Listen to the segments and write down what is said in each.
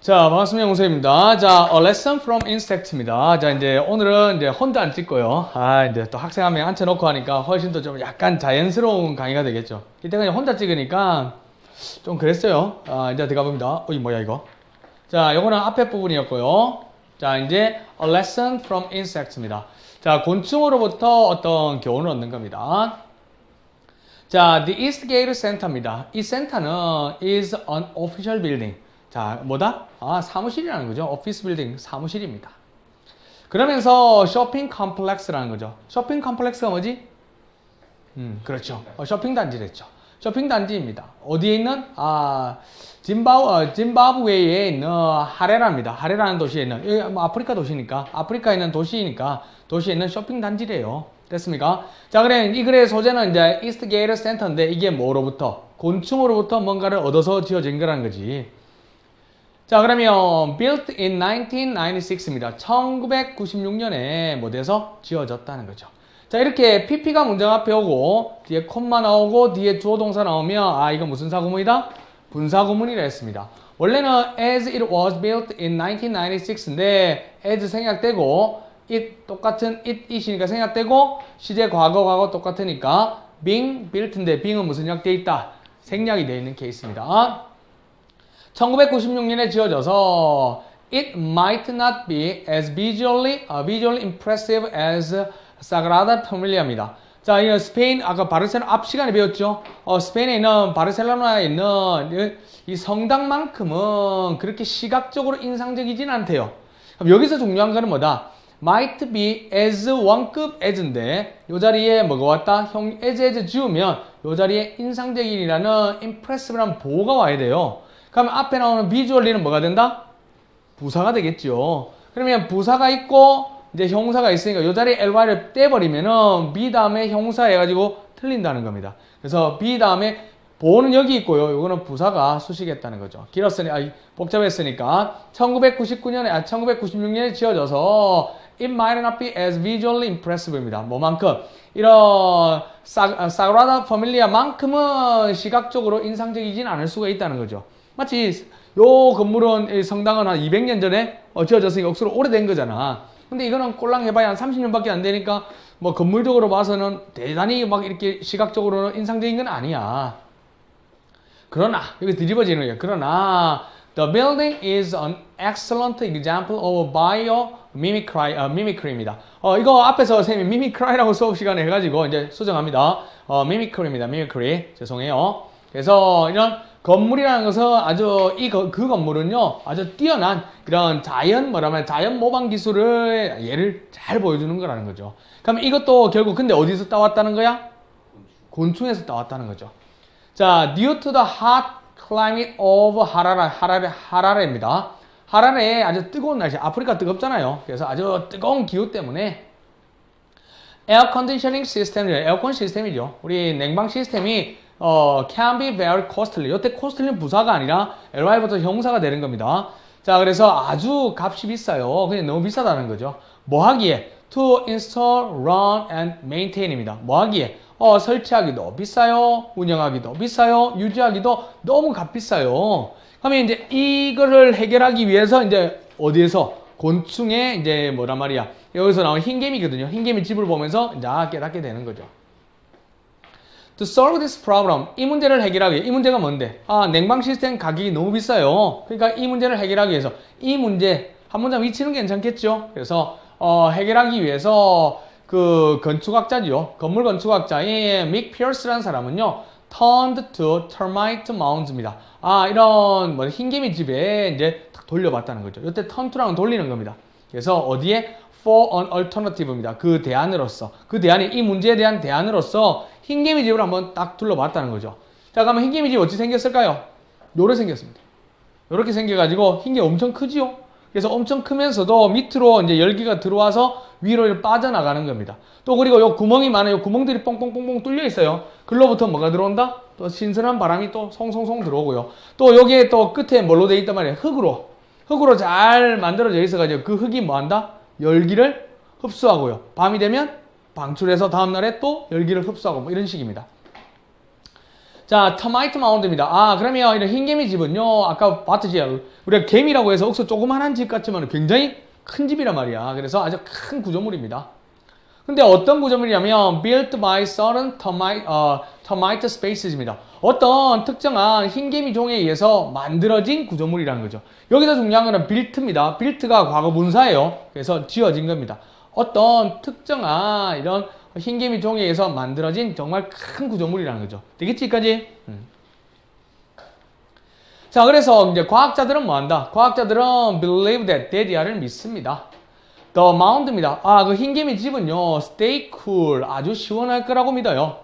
자, 반갑습니다. 영수입니다. 자, A Lesson from Insect입니다. 자, 이제 오늘은 이제 혼자 안 찍고요. 아, 이제 또 학생 한 명 앉혀 놓고 하니까 훨씬 더 좀 약간 자연스러운 강의가 되겠죠. 이때 그냥 혼자 찍으니까 좀 그랬어요. 아, 이제 들어가 봅니다. 어이, 뭐야, 이거. 자, 요거는 앞에 부분이었고요. 자, 이제 A Lesson from Insect입니다. 자, 곤충으로부터 어떤 교훈을 얻는 겁니다. 자, The Eastgate Center입니다. 이 센터는 is an official building. 자, 뭐다? 아, 사무실이라는 거죠. 오피스 빌딩 사무실입니다. 그러면서 쇼핑 컴플렉스라는 거죠. 쇼핑 컴플렉스가 뭐지? 음, 그렇죠. 어, 쇼핑 단지랬죠. 쇼핑 단지입니다. 어디에 있는? 아, 짐바브, 어, 짐바브웨이에 있는 하레라입니다. 하레라는 도시에 있는, 여기 뭐 아프리카 도시니까, 아프리카에 있는 도시니까, 도시에 있는 쇼핑 단지래요. 됐습니까? 자, 그래, 이 글의 소재는 이제 이스트 게이트 센터인데, 이게 뭐로부터? 곤충으로부터 뭔가를 얻어서 지어진 거라는 거지. 자, 그러면 built in 1996입니다. 1996년에 뭐 돼서 지어졌다는 거죠. 자, 이렇게 PP가 문장 앞에 오고 뒤에 콤마 나오고 뒤에 주어 동사 나오면 아, 이거 무슨 사구문이다? 분사 구문이라 했습니다. 원래는 as it was built in 1996인데 as 생략되고 it 똑같은 it it이니까 생략되고 시제 과거 과거 똑같으니까 being built인데 being은 무슨 약돼 있다? 생략이 되어 있는 케이스입니다. 1996년에 지어져서 it might not be as visually, uh, visually impressive as Sagrada Familia입니다. 자, 이 스페인 아까 바르셀로나 앞 시간에 배웠죠. 어, 스페인에 있는 바르셀로나에 있는 이 성당만큼은 그렇게 시각적으로 인상적이진 않대요. 그럼 여기서 중요한 거는 뭐다? might be as 원급 as인데 이 자리에 뭐가 왔다? 형 as as 지우면 이 자리에 인상적인이라는 impressive라는 보호가 와야 돼요. 그러면 앞에 나오는 비주얼리는 뭐가 된다? 부사가 되겠죠. 그러면 부사가 있고 이제 형사가 있으니까 이 자리에 ly를 떼버리면은 b 다음에 형사 해가지고 틀린다는 겁니다. 그래서 b 다음에 보호는 여기 있고요. 이거는 부사가 수식했다는 거죠. 길었으니 아 복잡했으니까 1999년에 아 1996년에 지어져서 it might not be as visually impressive입니다. 뭐만큼 이런 사, 사그라다 파밀리아만큼은 시각적으로 인상적이진 않을 수가 있다는 거죠. 마치 요 건물은 이 성당은 한 200년 전에 어, 지어졌으니까 억수로 오래된 거잖아. 근데 이거는 꼴랑 해봐야 한 30년밖에 안 되니까 뭐 건물적으로 봐서는 대단히 막 이렇게 시각적으로는 인상적인 건 아니야. 그러나 여기 뒤집어지는 거예요. 그러나 the building is an excellent example of bio mimicry, 어, mimicry입니다. 어, 이거 앞에서 선생님이 mimicry라고 수업 시간에 해가지고 이제 수정합니다. 어, mimicry입니다. mimicry. 죄송해요. 그래서 이런 건물이라는 것은 아주 이 그 건물은요 아주 뛰어난 이런 자연 뭐라면 자연 모방 기술을 예를 잘 보여주는 거라는 거죠. 그럼 이것도 결국 근데 어디서 따왔다는 거야? 곤충에서 따왔다는 거죠. 자, due to the hot climate of 하라라, 하라레, 하라레입니다. 하라레 아주 뜨거운 날씨, 아프리카 뜨겁잖아요. 그래서 아주 뜨거운 기후 때문에 에어 컨디셔닝 시스템, 에어컨 시스템이죠. 우리 냉방 시스템이 어, can be very costly. 이때 costly는 부사가 아니라 ly부터 형사가 되는 겁니다. 자, 그래서 아주 값이 비싸요. 그냥 너무 비싸다는 거죠. 뭐 하기에? to install, run and maintain입니다. 뭐 하기에? 어, 설치하기도 비싸요. 운영하기도 비싸요. 유지하기도 너무 값비싸요. 그러면 이제 이거를 해결하기 위해서 이제 어디에서? 곤충의 이제 뭐란 말이야. 여기서 나온 흰개미거든요. 흰개미 집을 보면서 이제 아, 깨닫게 되는 거죠. To solve this problem, 이 문제를 해결하기 위해, 이 문제가 뭔데? 아, 냉방 시스템 가격이 너무 비싸요. 그러니까 이 문제를 해결하기 위해서, 이 문제, 한 문장 위치는 괜찮겠죠? 그래서, 어, 해결하기 위해서, 그, 건축학자죠. 건물 건축학자인 믹 피어스라는 사람은요, turned to termite mounds입니다. 아, 이런, 뭐, 흰개미 집에 이제 딱 돌려봤다는 거죠. 이때 turn to랑 돌리는 겁니다. 그래서 어디에? For an alternative입니다. 그 대안으로서. 그 대안이, 이 문제에 대한 대안으로서 흰개미 집을 한번 딱 둘러봤다는 거죠. 자, 그러면 흰개미 집 어찌 생겼을까요? 요렇게 생겼습니다. 요렇게 생겨가지고 흰개 엄청 크지요? 그래서 엄청 크면서도 밑으로 이제 열기가 들어와서 위로 빠져나가는 겁니다. 또 그리고 요 구멍이 많아요. 요 구멍들이 뻥뻥뻥뻥 뚫려 있어요. 글로부터 뭐가 들어온다? 또 신선한 바람이 또 송송송 들어오고요. 또 여기에 또 끝에 뭘로 돼 있단 말이에요? 흙으로. 흙으로 잘 만들어져 있어가지고 그 흙이 뭐 한다? 열기를 흡수하고요. 밤이 되면 방출해서 다음날에 또 열기를 흡수하고 뭐 이런 식입니다. 자, 터마이트 마운드입니다. 아, 그러면 이런 흰개미 집은요, 아까 봤듯이 우리가 개미라고 해서 억수 조그만한 집 같지만 굉장히 큰 집이란 말이야. 그래서 아주 큰 구조물입니다. 근데 어떤 구조물이냐면 built by certain termite, 어, termite spaces입니다. 어떤 특정한 흰개미 종에 의해서 만들어진 구조물이라는 거죠. 여기서 중요한 거는 built입니다. built가 과거 분사예요. 그래서 지어진 겁니다. 어떤 특정한 이런 흰개미 종에 의해서 만들어진 정말 큰 구조물이라는 거죠. 되겠지, 여기까지? 음. 자, 그래서 이제 과학자들은 뭐 한다? 과학자들은 believe that 데디아를 믿습니다. The mound입니다. 아, 그 흰개미 집은요, stay cool. 아주 시원할 거라고 믿어요.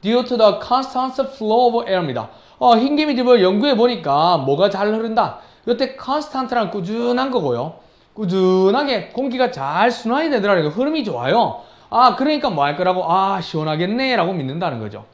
Due to the constant flow of air입니다. 어, 흰개미 집을 연구해 보니까 뭐가 잘 흐른다. 이때 constant란 꾸준한 거고요. 꾸준하게 공기가 잘 순환이 되더라고요. 흐름이 좋아요. 아, 그러니까 뭐 할 거라고? 아, 시원하겠네. 라고 믿는다는 거죠.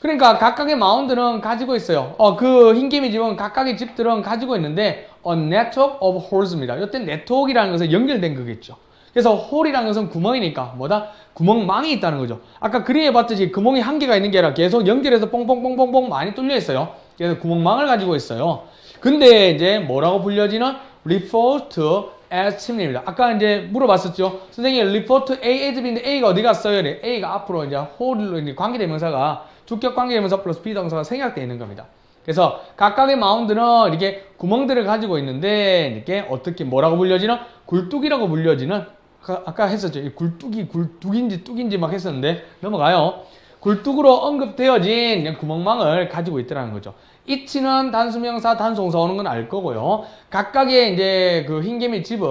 그러니까 각각의 마운드는 가지고 있어요. 어, 그 흰개미 집은 각각의 집들은 가지고 있는데 a network of holes입니다. 이때 네트워크라는 것은 연결된 거겠죠. 그래서 홀이라는 것은 구멍이니까 뭐다? 구멍망이 있다는 거죠. 아까 그림에 봤듯이 구멍이 한 개가 있는 게 아니라 계속 연결해서 뽕뽕뽕뽕뽕 많이 뚫려 있어요. 그래서 구멍망을 가지고 있어요. 근데 이제 뭐라고 불려지는 refer to as 침입니다. 아까 이제 물어봤었죠. 선생님 refer to A as B인데 A가 어디 갔어요? 네, A가 앞으로 이제 홀로 관계대명사가 주격 관계대명사 플러스 비동사가 생략되어 있는 겁니다. 그래서 각각의 마운드는 이렇게 구멍들을 가지고 있는데 이렇게 어떻게 뭐라고 불려지는 굴뚝이라고 불려지는 아까 했었죠. 굴뚝이 굴뚝인지 뚝인지 막 했었는데 넘어가요. 굴뚝으로 언급되어진 구멍망을 가지고 있더라는 거죠. 이치는 단수명사, 단송사 오는 건 알 거고요. 각각의 이제 그 흰개미 집은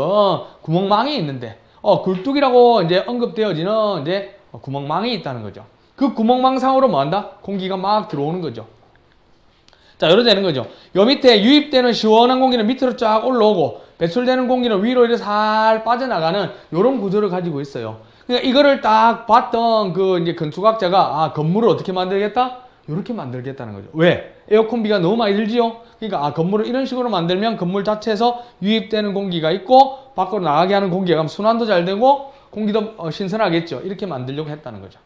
구멍망이 있는데, 어, 굴뚝이라고 이제 언급되어지는 이제 구멍망이 있다는 거죠. 그 구멍망상으로 뭐 한다? 공기가 막 들어오는 거죠. 자, 이렇게 되는 거죠. 요 밑에 유입되는 시원한 공기는 밑으로 쫙 올라오고, 배출되는 공기는 위로 이렇게 살 빠져나가는 이런 구조를 가지고 있어요. 그러니까 이거를 딱 봤던 그 이제 건축학자가 아, 건물을 어떻게 만들겠다? 이렇게 만들겠다는 거죠. 왜? 에어컨비가 너무 많이 들지요? 그러니까 아, 건물을 이런 식으로 만들면 건물 자체에서 유입되는 공기가 있고 밖으로 나가게 하는 공기가 순환도 잘 되고 공기도 어, 신선하겠죠. 이렇게 만들려고 했다는 거죠.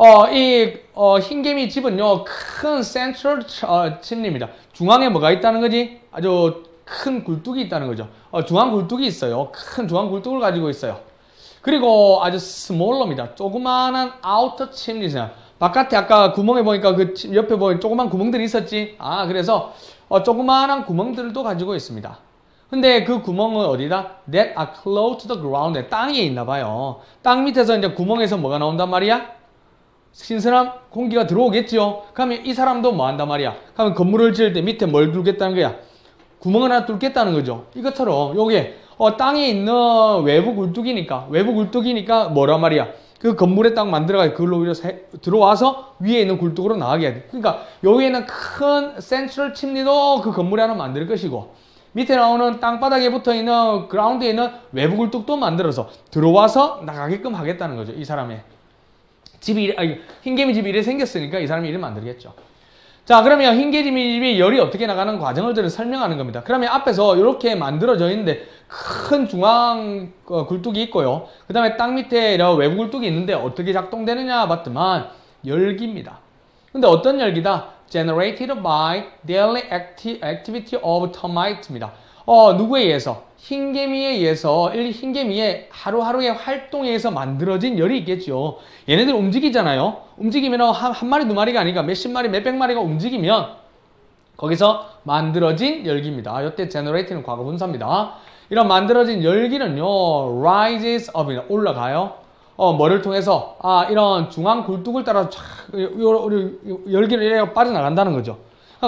어, 이 어, 흰개미 집은요 큰 센트럴 어, 침입니다. 중앙에 뭐가 있다는 거지? 아주 큰 굴뚝이 있다는 거죠. 어, 중앙 굴뚝이 있어요. 큰 중앙 굴뚝을 가지고 있어요. 그리고 아주 스몰러입니다. 조그마한 아우터 침리잖아. 바깥에 아까 구멍에 보니까 그 옆에 보니 조그만 구멍들이 있었지. 아 그래서 어, 조그마한 구멍들도 가지고 있습니다. 근데 그 구멍은 어디다? That are close to the ground. 땅에 있나 봐요. 땅 밑에서 이제 구멍에서 뭐가 나온단 말이야? 신선한 공기가 들어오겠죠. 그러면 이 사람도 뭐 한단 말이야? 그러면 건물을 지을 때 밑에 뭘 뚫겠다는 거야? 구멍을 하나 뚫겠다는 거죠. 이것처럼 요게 어, 땅에 있는 외부 굴뚝이니까 외부 굴뚝이니까 뭐란 말이야? 그 건물에 딱 만들어가지고 그걸로 오히려 들어와서 위에 있는 굴뚝으로 나가게 해야 돼. 그러니까 여기에는 큰 센트럴 침리도 그 건물에 하나 만들 것이고 밑에 나오는 땅바닥에 붙어 있는 그라운드에 있는 외부 굴뚝도 만들어서 들어와서 나가게끔 하겠다는 거죠. 이 사람의 집이 아니, 흰개미 집이 이래 생겼으니까 이 사람이 이름 만들겠죠. 자, 그러면 흰개미 집이 열이 어떻게 나가는 과정을 설명하는 겁니다. 그러면 앞에서 이렇게 만들어져 있는데 큰 중앙 어, 굴뚝이 있고요. 그 다음에 땅 밑에 외부 굴뚝이 있는데 어떻게 작동되느냐 봤더만 열기입니다. 근데 어떤 열기다? generated by daily activity of termite입니다. 어, 누구에 의해서? 흰개미에 의해서, 흰개미의 하루하루의 활동에 의해서 만들어진 열이 있겠죠. 얘네들 움직이잖아요. 움직이면 한, 한 마리, 두 마리가 아니라 몇십 마리, 몇백 마리가 움직이면 거기서 만들어진 열기입니다. 이때 generated는 과거 분사입니다. 이런 만들어진 열기는요, rises up입니다. 올라가요. 어, 뭐를 통해서? 아, 이런 중앙 굴뚝을 따라 쫙, 열기를 이래 빠져나간다는 거죠.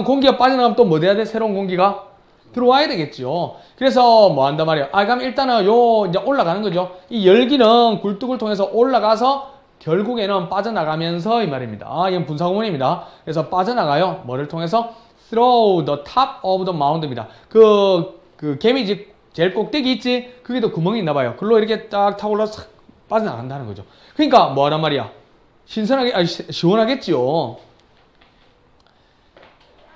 공기가 빠져나가면 또 뭐 돼야 돼? 새로운 공기가 들어와야 되겠죠. 그래서 뭐 한단 말이에요. 아, 그럼 일단은 요, 이제 올라가는 거죠. 이 열기는 굴뚝을 통해서 올라가서 결국에는 빠져나가면서 이 말입니다. 아, 이건 분사구문입니다. 그래서 빠져나가요. 뭐를 통해서? through the top of the mountain입니다. 그, 그 개미집 제일 꼭대기 있지? 그게도 구멍이 있나 봐요. 글로 이렇게 딱 타고 올라서 빠져나간다는 거죠. 그러니까 뭐 하란 말이야? 신선하게, 아니, 시원하겠지요.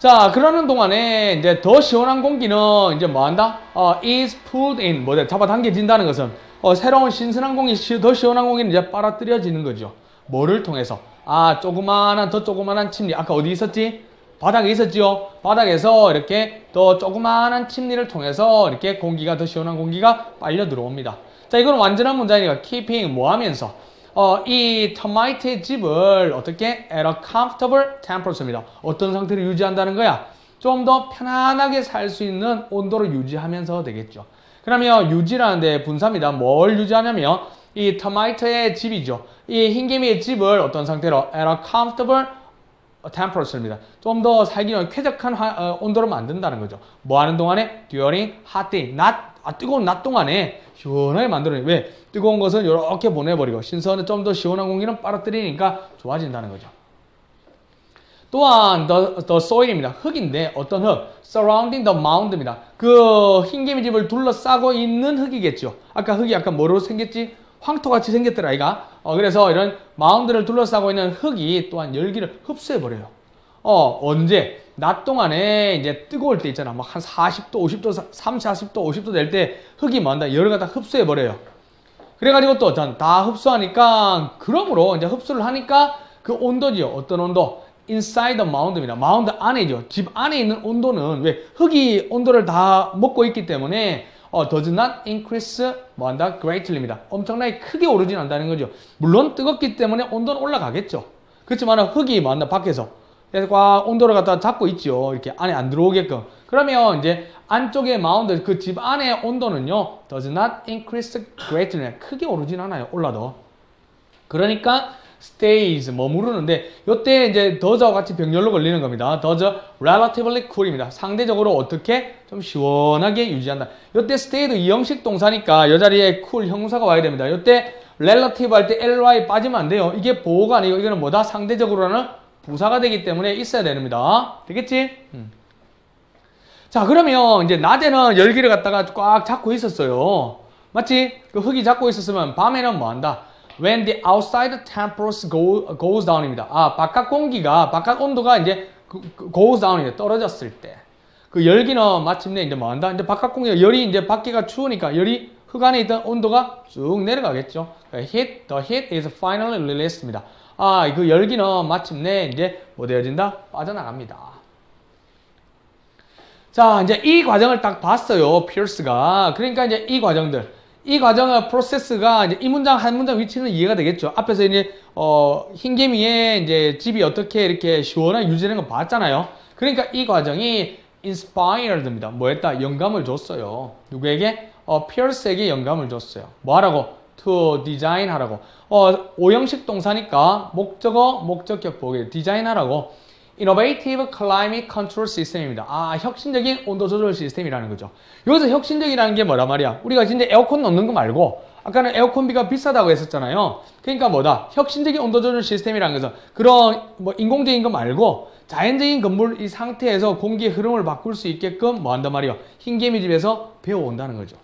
자, 그러는 동안에 이제 더 시원한 공기는 이제 뭐 한다? 어, is pulled in. 뭐 잡아당겨진다는 것은 어, 새로운 신선한 공기, 더 시원한 공기는 이제 빨아들여지는 거죠. 뭐를 통해서? 아, 조그마한, 더 조그마한 침리. 아까 어디 있었지? 바닥에 있었지요? 바닥에서 이렇게 더 조그마한 침리를 통해서 이렇게 공기가, 더 시원한 공기가 빨려 들어옵니다. 자, 이건 완전한 문장이니까 keeping 뭐 하면서? 어, 이 터마이트의 집을 어떻게? at a comfortable temperature입니다. 어떤 상태를 유지한다는 거야? 좀 더 편안하게 살 수 있는 온도를 유지하면서 되겠죠. 그러면 유지라는데 분사입니다. 뭘 유지하냐면 이 터마이트의 집이죠. 이 흰개미의 집을 어떤 상태로 at a comfortable temperature입니다. 좀 더 살기 는 쾌적한 화- 어, 온도로 만든다는 거죠. 뭐 하는 동안에 during hot day, 낮, 아, 뜨거운 낮 동안에 시원하게 만들어내. 왜? 뜨거운 것은 이렇게 보내버리고 신선한 좀 더 시원한 공기는 빨아들이니까 좋아진다는 거죠. 또한 the, the soil입니다. 흙인데 어떤 흙? surrounding the mound입니다. 그 흰개미 집을 둘러싸고 있는 흙이겠죠. 아까 흙이 약간 뭐로 생겼지? 황토같이 생겼더라 이가. 어, 그래서 이런 마운드를 둘러싸고 있는 흙이 또한 열기를 흡수해 버려요. 어 언제? 낮 동안에 이제 뜨거울 때 있잖아. 막 한 40도, 50도, 30, 40도, 50도 될 때 흙이 뭐한다? 열을 갖다 흡수해 버려요. 그래가지고 또 전 다 흡수하니까 그러므로 이제 흡수를 하니까 그 온도지요. 어떤 온도? the mound입니다. 마운드 안에죠. 집 안에 있는 온도는 왜 흙이 온도를 다 먹고 있기 때문에 어, does not increase 뭐한다 greatly입니다. 엄청나게 크게 오르진 않다는 거죠. 물론 뜨겁기 때문에 온도는 올라가겠죠. 그렇지만 흙이 뭐한다 밖에서 꽉 온도를 갖다 잡고 있죠. 이렇게 안에 안 들어오게끔. 그러면 이제 안쪽에 마운드 그 집 안의 온도는요 does not increase greatly 크게 오르진 않아요. 올라도. 그러니까 stays 머무르는데 요때 이제 does와 같이 병렬로 걸리는 겁니다. does relatively cool입니다. 상대적으로 어떻게 좀 시원하게 유지한다. 요때 stay도 이형식 동사니까 요 자리에 cool 형사가 와야 됩니다. 요때 relative 할 때 ly 빠지면 안 돼요. 이게 보호가 아니고 이거는 뭐다? 상대적으로는 부사가 되기 때문에 있어야 됩니다. 되겠지? 음. 자 그러면 이제 낮에는 열기를 갖다가 꽉 잡고 있었어요. 맞지? 그 흙이 잡고 있었으면 밤에는 뭐 한다? When the outside temperature go, goes down입니다. 아 바깥 공기가 바깥 온도가 이제 그- 그 goes down이 떨어졌을 때. 그 열기는 마침내 이제 뭐 한다? 이제 바깥 공기가 열이 이제 밖에가 추우니까 열이 흙 안에 있던 온도가 쭉 내려가겠죠. heat, the heat is finally released입니다. 아, 그 열기는 마침내 이제 뭐 되어진다? 빠져나갑니다. 자, 이제 이 과정을 딱 봤어요. 피어스가. 그러니까 이제 이 과정들. 이 과정의 프로세스가 이제 이 문장 한 문장 위치는 이해가 되겠죠. 앞에서 이제 어 흰개미의 이제 집이 어떻게 이렇게 시원하게 유지되는 거 봤잖아요. 그러니까 이 과정이 inspired입니다. 뭐 했다? 영감을 줬어요. 누구에게? 어 피어스에게 영감을 줬어요. 뭐 하라고? to design 하라고. 어 오형식 동사니까 목적어, 목적격 보게 디자인 하라고. Innovative Climate Control System입니다. 아, 혁신적인 온도 조절 시스템이라는 거죠. 여기서 혁신적이라는 게 뭐란 말이야? 우리가 진짜 에어컨 넣는 거 말고, 아까는 에어컨비가 비싸다고 했었잖아요. 그러니까 뭐다? 혁신적인 온도 조절 시스템이라는 것은 그런 뭐 인공적인 거 말고, 자연적인 건물 이 상태에서 공기의 흐름을 바꿀 수 있게끔 뭐 한단 말이야? 흰개미 집에서 배워온다는 거죠.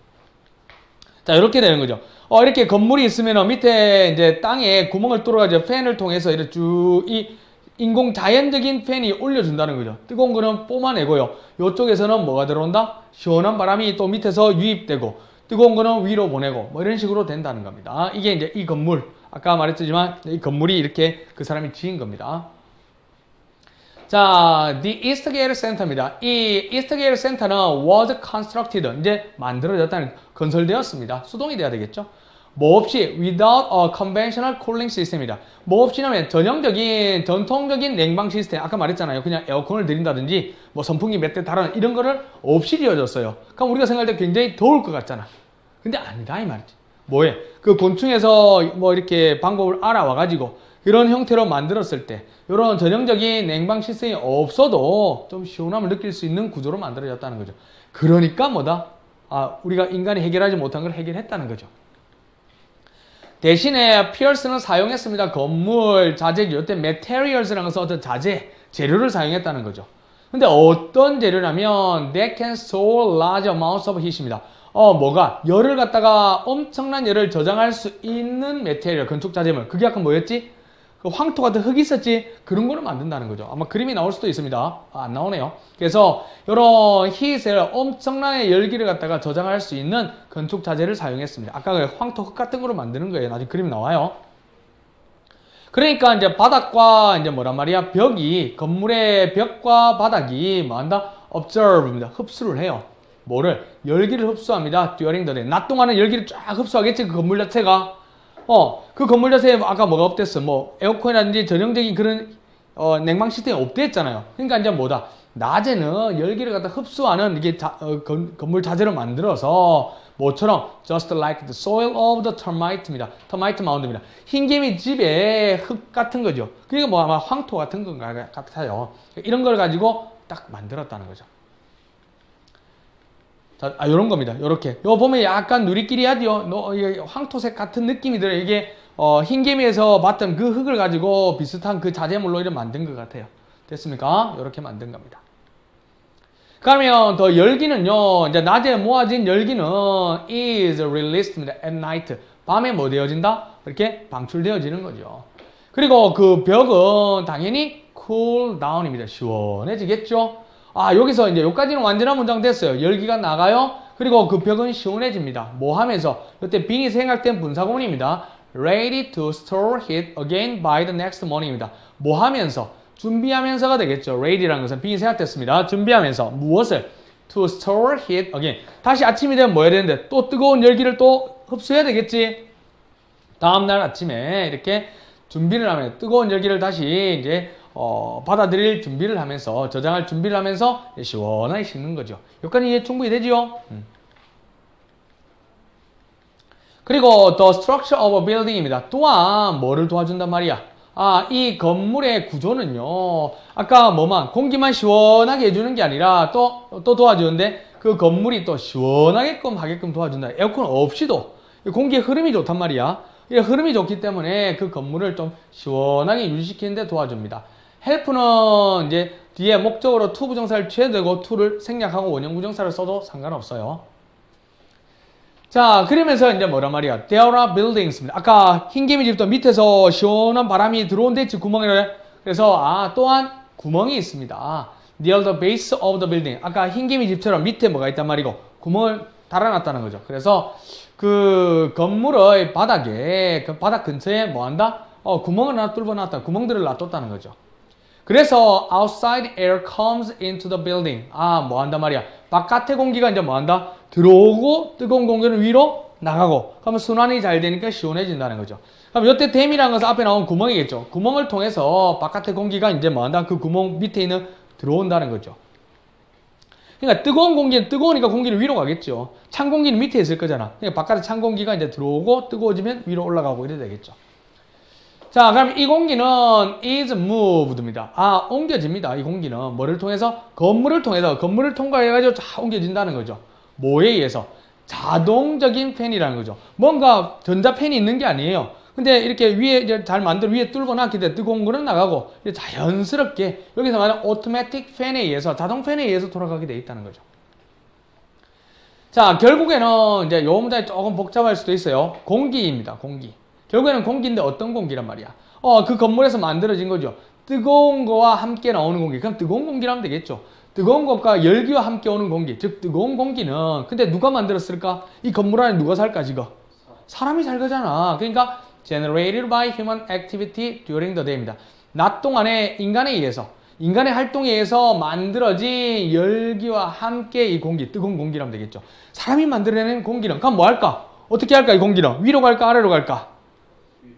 자, 이렇게 되는 거죠. 어, 이렇게 건물이 있으면 밑에 이제 땅에 구멍을 뚫어가지고 팬을 통해서 이렇게 쭉이 인공 자연적인 팬이 올려준다는 거죠. 뜨거운 거는 뿜어내고요. 이쪽에서는 뭐가 들어온다? 시원한 바람이 또 밑에서 유입되고 뜨거운 거는 위로 보내고 뭐 이런 식으로 된다는 겁니다. 이게 이제 이 건물 아까 말했지만 이 건물이 이렇게 그 사람이 지은 겁니다. 자, the Eastgate Center입니다. 이 Eastgate Center는 was constructed 이제 만들어졌다는 건설되었습니다. 수동이 돼야 되겠죠. 뭐 없이 without a conventional cooling system이다. 뭐 없이냐면 전형적인 전통적인 냉방 시스템 아까 말했잖아요. 그냥 에어컨을 들인다든지 뭐 선풍기 몇 대 달아 이런 거를 없이 지어졌어요. 그럼 우리가 생각할 때 굉장히 더울 것 같잖아. 근데 아니다 이 말이지. 뭐해? 그 곤충에서 뭐 이렇게 방법을 알아와 가지고 이런 형태로 만들었을 때 이런 전형적인 냉방 시스템이 없어도 좀 시원함을 느낄 수 있는 구조로 만들어졌다는 거죠. 그러니까 뭐다? 아, 우리가 인간이 해결하지 못한 걸 해결했다는 거죠. 대신에 피어스는 사용했습니다. 건물, 자재죠. 이때 materials라는 것은 어떤 자재, 재료를 사용했다는 거죠. 근데 어떤 재료냐면 that can store large amounts of heat입니다. 어, 뭐가? 열을 갖다가 엄청난 열을 저장할 수 있는 메테리얼, 건축 자재물. 그게 아까 뭐였지? 그 황토 같은 흙이 있었지? 그런 거를 만든다는 거죠. 아마 그림이 나올 수도 있습니다. 아, 안 나오네요. 그래서 이런 히트를 엄청난 열기를 갖다가 저장할 수 있는 건축 자재를 사용했습니다. 아까 그 황토 흙 같은 거로 만드는 거예요. 나중에 그림이 나와요. 그러니까 이제 바닥과 이제 뭐란 말이야 벽이 건물의 벽과 바닥이 뭐한다 observe입니다 흡수를 해요 뭐를 열기를 흡수합니다 during the day 낮 동안은 열기를 쫙 흡수하겠지 그 건물 자체가 어 그 건물 자체에 아까 뭐가 없댔어 뭐 에어컨이라든지 전형적인 그런 어, 냉방 시스템이 없댔잖아요 그러니까 이제 뭐다 낮에는 열기를 갖다 흡수하는 이게 자, 어, 건, 건물 자재로 만들어서 뭐처럼 just like the soil of the termite입니다. termite mound입니다. 흰개미 집의 흙 같은 거죠. 그러니까 뭐 아마 황토 같은 건 같아요. 이런 걸 가지고 딱 만들었다는 거죠. 자, 아, 요런 겁니다. 요렇게. 요 보면 약간 누리끼리하디요. 황토색 같은 느낌이 들어요. 이게, 어, 흰개미에서 봤던 그 흙을 가지고 비슷한 그 자재물로 이렇게 만든 것 같아요. 됐습니까? 요렇게 만든 겁니다. 그러면 더 열기는요, 이제 낮에 모아진 열기는 is released입니다. at night. 밤에 뭐 되어진다? 이렇게 방출되어지는 거죠. 그리고 그 벽은 당연히 cool down입니다. 시원해지겠죠? 아, 여기서 이제 여기까지는 완전한 문장 됐어요. 열기가 나가요. 그리고 그 벽은 시원해집니다. 뭐 하면서? 이때 빙이 생각된 분사구문입니다. ready to store heat again by the next morning입니다. 뭐 하면서? 준비하면서가 되겠죠. ready라는 것은 빙이 생각됐습니다. 준비하면서 무엇을? to store heat again. 다시 아침이 되면 뭐 해야 되는데 또 뜨거운 열기를 또 흡수해야 되겠지. 다음날 아침에 이렇게 준비를 하면 뜨거운 열기를 다시 이제 어, 받아들일 준비를 하면서 저장할 준비를 하면서 시원하게 식는 거죠. 여기까지 이해 충분히 되지요? 음. 그리고 the structure of a building입니다. 또한 뭐를 도와준단 말이야? 아, 이 건물의 구조는요, 아까 뭐만, 공기만 시원하게 해주는 게 아니라 또, 또 도와주는데 그 건물이 또 시원하게끔 하게끔 도와준다. 에어컨 없이도 공기의 흐름이 좋단 말이야. 이 흐름이 좋기 때문에 그 건물을 좀 시원하게 유지시키는데 도와줍니다. 헬프는 이제 뒤에 목적으로 투 부정사를 취해도 되고 투를 생략하고 원형 부정사를 써도 상관없어요. 자, 그러면서 이제 뭐란 말이야? There are buildings입니다. 아까 흰개미 집도 밑에서 시원한 바람이 들어온대, 지 구멍을. 그래서, 아, 또한 구멍이 있습니다. Near the base of the building. 아까 흰개미 집처럼 밑에 뭐가 있단 말이고, 구멍을 달아놨다는 거죠. 그래서 그 건물의 바닥에, 그 바닥 근처에 뭐 한다? 어, 구멍을 하나 뚫어놨다. 구멍들을 놔뒀다는 거죠. 그래서 outside air comes into the building. 아, 뭐 한단 말이야? 바깥의 공기가 이제 뭐 한다? 들어오고 뜨거운 공기는 위로 나가고 그러면 순환이 잘 되니까 시원해진다는 거죠. 그럼 이때 댐이라는 것은 앞에 나온 구멍이겠죠. 구멍을 통해서 바깥의 공기가 이제 뭐 한다? 그 구멍 밑에 있는 들어온다는 거죠. 그러니까 뜨거운 공기는 뜨거우니까 공기는 위로 가겠죠. 찬 공기는 밑에 있을 거잖아. 그러니까 바깥에 찬 공기가 이제 들어오고 뜨거워지면 위로 올라가고 이래 되겠죠. 자, 그럼 이 공기는 is moved입니다. 아, 옮겨집니다. 이 공기는 뭐를 통해서? 건물을 통해서 건물을 통과해가지고 쫙 옮겨진다는 거죠. 뭐에 의해서? 자동적인 팬이라는 거죠. 뭔가 전자팬이 있는 게 아니에요. 근데 이렇게 위에 잘 만들어 위에 뚫고 놨기 때문에 뜨거운 거는 나가고 자연스럽게 여기서 말하는 오토매틱 팬에 의해서 자동 팬에 의해서 돌아가게 돼 있다는 거죠. 자, 결국에는 이제 요 문장이 조금 복잡할 수도 있어요. 공기입니다. 공기. 결국에는 공기인데 어떤 공기란 말이야? 어, 그 건물에서 만들어진 거죠. 뜨거운 거와 함께 나오는 공기. 그럼 뜨거운 공기라면 되겠죠. 뜨거운 것과 열기와 함께 오는 공기. 즉, 뜨거운 공기는, 근데 누가 만들었을까? 이 건물 안에 누가 살까, 지금? 사람이 살 거잖아. 그러니까, generated by human activity during the day입니다. 낮 동안에 인간에 의해서, 인간의 활동에 의해서 만들어진 열기와 함께 이 공기, 뜨거운 공기라면 되겠죠. 사람이 만들어낸 공기는, 그럼 뭐 할까? 어떻게 할까, 이 공기는? 위로 갈까, 아래로 갈까?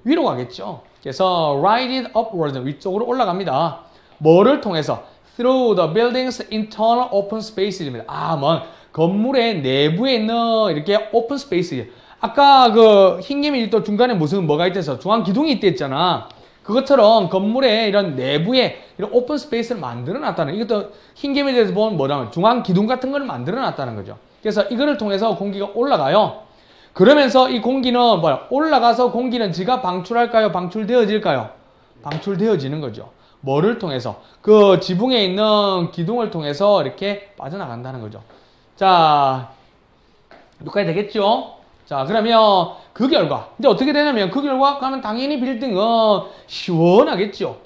위로 가겠죠. 그래서 ride it upward 위쪽으로 올라갑니다. 뭐를 통해서 through the building's internal open spaces입니다. 아, 뭐 건물의 내부에 있는 이렇게 오픈 스페이스. 아까 그 흰개미 또 중간에 무슨 뭐가 있대서 중앙 기둥이 있댔잖아. 그것처럼 건물의 이런 내부에 이런 오픈 스페이스를 만들어 놨다는 이것도 흰개미에 대해서 보면 뭐냐면 중앙 기둥 같은 걸 만들어 놨다는 거죠. 그래서 이거를 통해서 공기가 올라가요. 그러면서 이 공기는 뭐야? 올라가서 공기는 지가 방출할까요? 방출되어질까요? 방출되어지는 거죠. 뭐를 통해서? 그 지붕에 있는 기둥을 통해서 이렇게 빠져나간다는 거죠. 자, 여기까지 되겠죠? 자, 그러면 그 결과. 이제 어떻게 되냐면 그 결과 가면 당연히 빌딩은 시원하겠죠.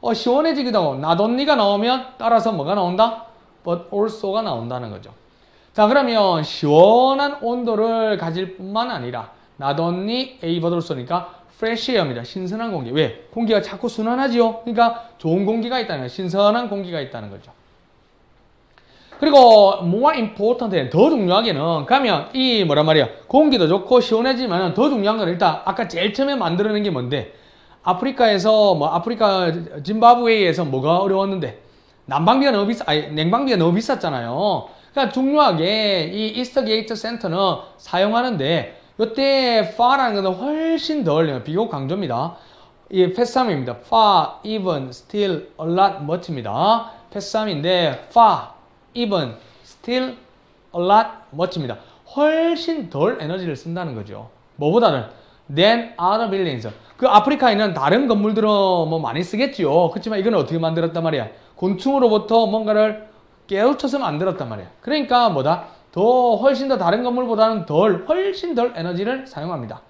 어, 시원해지기도 하고, 나돈니가 나오면 따라서 뭐가 나온다? but also가 나온다는 거죠. 자 그러면 시원한 온도를 가질 뿐만 아니라 not only able so니까 fresh air입니다. 신선한 공기. 왜? 공기가 자꾸 순환하지요. 그러니까 좋은 공기가 있다는 거예요. 신선한 공기가 있다는 거죠. 그리고 more important, 더 중요하게는 가면 이 뭐란 말이야 공기도 좋고 시원해지만 더 중요한 건 일단 아까 제일 처음에 만들어낸 게 뭔데 아프리카에서 뭐 아프리카 짐바브웨이에서 뭐가 어려웠는데 난방비가 너무 비싸 아니 냉방비가 너무 비쌌잖아요. 그러니까 중요하게 이 이스터 게이트 센터는 사용하는데 이때 far라는 것은 훨씬 덜 비교 강조입니다. 이 패스함입니다. far, even, still, a lot, much입니다. 패스함인데 far, even, still, a lot, much입니다. 훨씬 덜 에너지를 쓴다는 거죠. 뭐보다는 than other buildings. 그 아프리카에는 다른 건물들은 뭐 많이 쓰겠지요. 그렇지만 이건 어떻게 만들었단 말이야? 곤충으로부터 뭔가를 깨우쳐서 만들었단 말이야. 그러니까 뭐다? 더 훨씬 더 다른 건물보다는 덜 훨씬 덜 에너지를 사용합니다.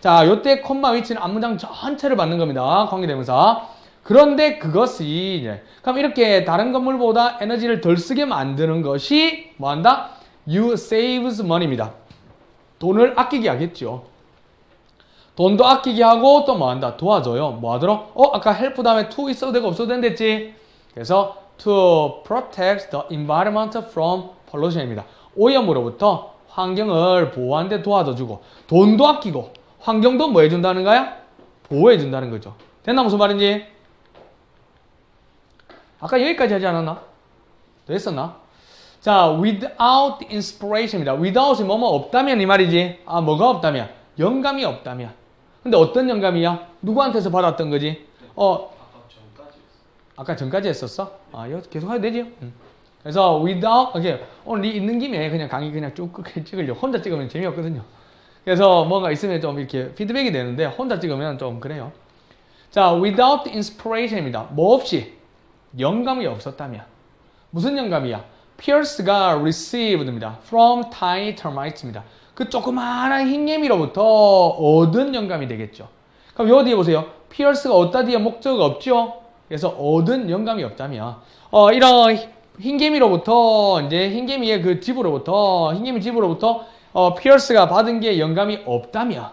자, 요때 콤마 위치는 앞문장 전체를 받는 겁니다. 관계대명사. 그런데 그것이 이제 그럼 이렇게 다른 건물보다 에너지를 덜 쓰게 만드는 것이 뭐한다? You saves money입니다. 돈을 아끼게 하겠죠. 돈도 아끼게 하고 또 뭐한다? 도와줘요. 뭐하도록? 어, 아까 help 다음에 to 있어도 되고 없어도 된댔지? 그래서 to protect the environment from pollution입니다. 오염으로부터 환경을 보호하는 데 도와줘주고 돈도 아끼고 환경도 뭐 해준다는 거야? 보호해준다는 거죠. 됐나 무슨 말인지? 아까 여기까지 하지 않았나? 됐었나? 자, without inspiration입니다. without이 뭐뭐 없다면 이 말이지. 아, 뭐가 없다면? 영감이 없다면. 근데 어떤 영감이야? 누구한테서 받았던 거지? 어, 아까 전까지 했었어? 아, 이거 계속 해도 되지? 응. 그래서 without, 오케이. 오늘 이 있는 김에 그냥 강의 그냥 쭉 끝까지 찍으려고. 혼자 찍으면 재미없거든요. 그래서 뭔가 있으면 좀 이렇게 피드백이 되는데 혼자 찍으면 좀 그래요. 자, without inspiration입니다. 뭐 없이 영감이 없었다면 무슨 영감이야? Pierce가 received입니다. From tiny termites입니다. 그 조그마한 흰개미로부터 얻은 영감이 되겠죠. 그럼 여기 뒤에 보세요. Pierce가 어디다 뒤에 목적 없죠? 그래서 얻은 영감이 없다면 어, 이런 흰개미로부터 이제 흰개미의 그 집으로부터 흰개미 집으로부터 어, 피어스가 받은 게 영감이 없다면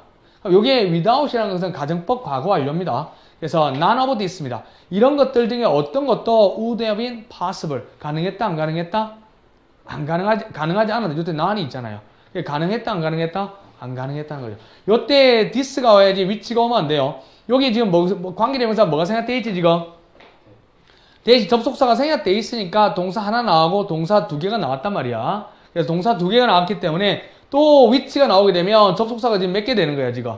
요게 without이라는 것은 가정법 과거 완료입니다. 그래서 none of this입니다. 이런 것들 중에 어떤 것도 would have been possible 가능했다 안 가능했다? 안 가능하지 가능하지 않은데 요때 none이 있잖아요. 가능했다 안 가능했다? 안 가능했다는 거죠. 요때 this가 와야지 위치가 오면 안 돼요. 여기 지금 뭐, 뭐 관계대명사 뭐가 생략돼 있지 지금? 대신 접속사가 생략돼 있으니까 동사 하나 나오고 동사 두 개가 나왔단 말이야. 그래서 동사 두 개가 나왔기 때문에 또 위치가 나오게 되면 접속사가 지금 몇 개 되는 거야 지금?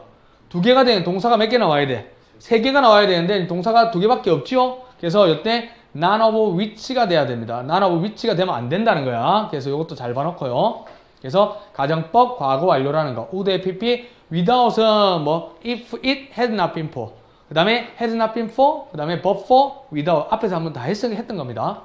두 개가 되는 동사가 몇 개 나와야 돼? 세 개가 나와야 되는데 동사가 두 개밖에 없죠? 그래서 이때 none of which가 돼야 됩니다. none of which가 되면 안 된다는 거야. 그래서 이것도 잘 봐놓고요. 그래서 가정법 과거 완료라는 거. would pp without은 뭐 if it had not been for 그 다음에 had not been for 그 다음에 but for without 앞에서 한번 다 했, 했던 겁니다.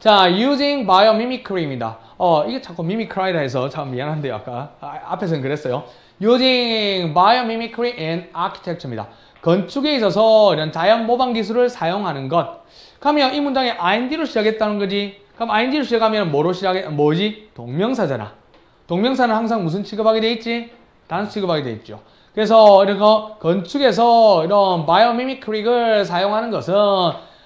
자, using biomimicry입니다. 어, 이게 자꾸 mimicry라 해서 참 미안한데요. 아까 아, 앞에서는 그랬어요. using biomimicry in architecture입니다. 건축에 있어서 이런 자연 모방 기술을 사용하는 것. 그러면 이 문장에 ing로 시작했다는 거지. 그럼 ing로 시작하면 뭐로 시작해? 뭐지? 동명사잖아. 동명사는 항상 무슨 취급하게 돼 있지? 단수 취급하게 돼 있죠. 그래서 이런 거 건축에서 이런 바이오미미크릭을 사용하는 것은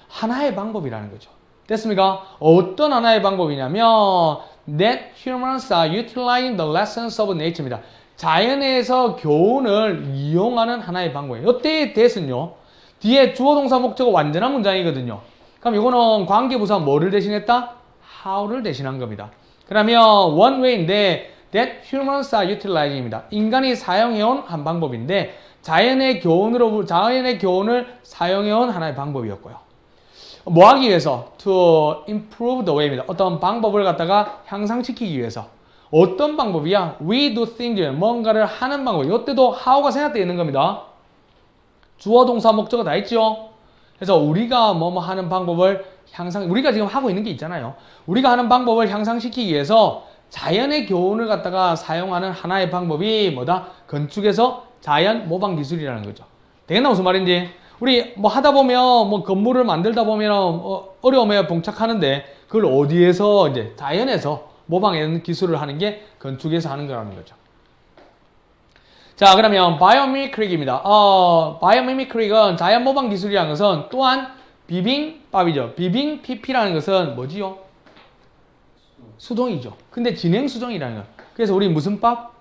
하나의 방법이라는 거죠. 됐습니까? 어떤 하나의 방법이냐면 that humans are utilizing the lessons of nature입니다. 자연에서 교훈을 이용하는 하나의 방법이에요. 이때의 that은요. 뒤에 주어 동사 목적어 완전한 문장이거든요. 그럼 이거는 관계부사 뭐를 대신했다? how를 대신한 겁니다. 그러면 one way인데 that humans are utilizing입니다. 인간이 사용해온 한 방법인데 자연의 교훈으로 자연의 교훈을 사용해온 하나의 방법이었고요. 뭐 하기 위해서? to improve the way입니다. 어떤 방법을 갖다가 향상시키기 위해서. 어떤 방법이야? we do things, 뭔가를 하는 방법. 이때도 how가 생각되어 있는 겁니다. 주어, 동사, 목적어 다 있죠? 그래서 우리가 뭐뭐 하는 방법을 향상, 우리가 지금 하고 있는 게 있잖아요. 우리가 하는 방법을 향상시키기 위해서 자연의 교훈을 갖다가 사용하는 하나의 방법이 뭐다? 건축에서 자연 모방 기술이라는 거죠. 되겠나 무슨 말인지? 우리 뭐 하다 보면 뭐 건물을 만들다 보면 어, 어려움에 봉착하는데 그걸 어디에서 이제 자연에서 모방하는 기술을 하는 게 건축에서 하는 거라는 거죠. 자, 그러면 바이오미미크릭입니다. 어, 바이오미미크릭은 자연 모방 기술이라는 것은 또한 비빙밥이죠. 비빙 PP라는 것은 뭐지요? 수동이죠. 근데 진행 수동이라는 거. 그래서 우리 무슨 밥?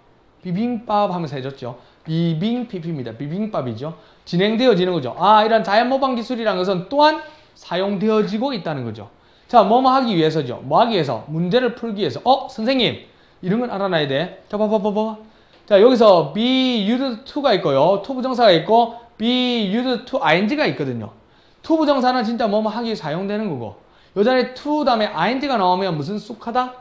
비빔밥 하면서 해줬죠. 비빙 PP입니다. 비빔밥이죠. 진행되어지는 거죠. 아, 이런 자연 모방 기술이라는 것은 또한 사용되어지고 있다는 거죠. 자, 뭐뭐 하기 위해서죠. 뭐 하기 위해서? 문제를 풀기 위해서. 어, 선생님, 이런 건 알아놔야 돼. 자, 봐봐, 봐봐, 봐봐. 자, 여기서 be used to가 있고요. to 부정사가 있고, be used to ing가 있거든요. to 부정사는 진짜 뭐뭐 하기 사용되는 거고, 요 전에 to 다음에 ing가 나오면 무슨 쑥하다?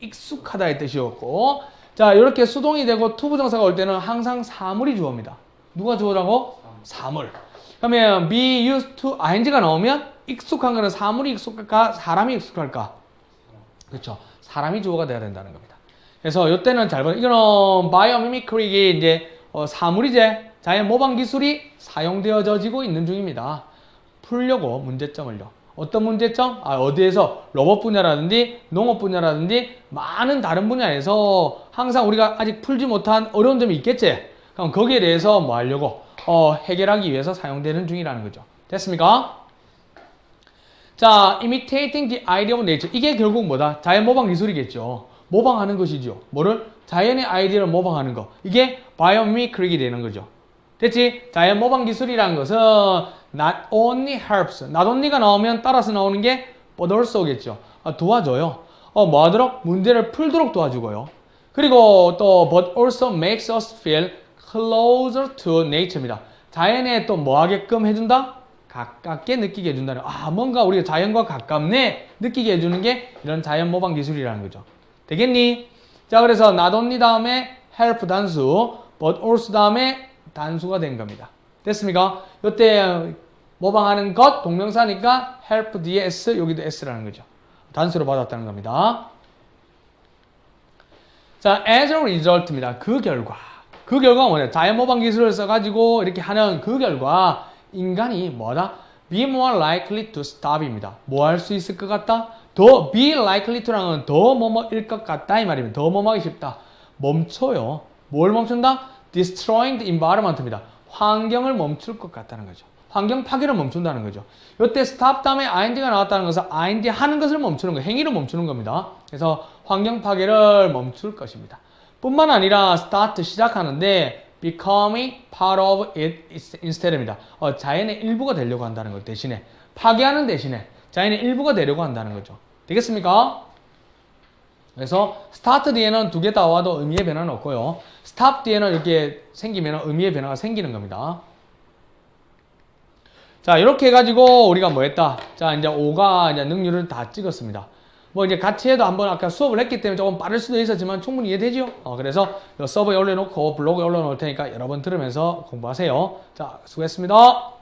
익숙하다의 뜻이었고, 자, 이렇게 수동이 되고 to 부정사가 올 때는 항상 사물이 주어입니다. 누가 주어라고? 사물. 그러면 be used to ing가 나오면 익숙한 거는 사물이 익숙할까? 사람이 익숙할까? 그렇죠. 사람이 주어가 돼야 된다는 겁니다. 그래서 이때는 잘 봐. 이거는 바이오미미크릭이 이제 어, 사물이제 자연 모방 기술이 사용되어지고 있는 중입니다. 풀려고 문제점을요. 어떤 문제점? 아, 어디에서 로봇 분야라든지 농업 분야라든지 많은 다른 분야에서 항상 우리가 아직 풀지 못한 어려운 점이 있겠지? 그럼 거기에 대해서 뭐 하려고? 어, 해결하기 위해서 사용되는 중이라는 거죠. 됐습니까? 자, imitating the idea of nature. 이게 결국 뭐다? 자연 모방 기술이겠죠. 모방하는 것이죠. 뭐를? 자연의 아이디어를 모방하는 거. 이게 biomimicry 되는 거죠. 됐지? 자연 모방 기술이라는 것은 not only helps. not only가 나오면 따라서 나오는 게 but also겠죠. 아, 도와줘요. 어, 뭐 하도록? 문제를 풀도록 도와주고요. 그리고 또 but also makes us feel closer to nature입니다. 자연에 또 뭐 하게끔 해준다? 가깝게 느끼게 해준다는 아 뭔가 우리가 자연과 가깝네 느끼게 해주는 게 이런 자연 모방 기술이라는 거죠 되겠니? 자 그래서 not only 다음에 help 단수 but also 다음에 단수가 된 겁니다 됐습니까? 이때 모방하는 것 동명사니까 help 뒤에 s 여기도 s라는 거죠 단수로 받았다는 겁니다 자 as a result입니다 그 결과 그 결과가 뭐냐 자연 모방 기술을 써가지고 이렇게 하는 그 결과 인간이 뭐다? be more likely to stop입니다. 뭐 할 수 있을 것 같다? 더 be likely 건더 뭐뭐일 것 같다 이 말입니다. 더 뭐뭐하기 쉽다. 멈춰요. 뭘 멈춘다? Destroying the environment입니다. 환경을 멈출 것 같다는 거죠. 환경 파괴를 멈춘다는 거죠. 이때 stop 다음에 ing가 나왔다는 것은 ing 하는 것을 멈추는 거, 행위를 멈추는 겁니다. 그래서 환경 파괴를 멈출 것입니다. 뿐만 아니라 start 시작하는데 becoming part of it instead입니다. 어, 자연의 일부가 되려고 한다는 것 대신에 파괴하는 대신에 자연의 일부가 되려고 한다는 거죠. 되겠습니까? 그래서 start 뒤에는 두 개 다 와도 의미의 변화는 없고요. stop 뒤에는 이렇게 생기면 의미의 변화가 생기는 겁니다. 자, 이렇게 해가지고 우리가 뭐 했다? 자, 이제 5가 이제 능률을 다 찍었습니다. 뭐 이제 같이 해도 한번 아까 수업을 했기 때문에 조금 빠를 수도 있었지만 충분히 이해되죠? 어, 그래서 서버에 올려놓고 블로그에 올려놓을 테니까 여러 번 들으면서 공부하세요. 자, 수고했습니다.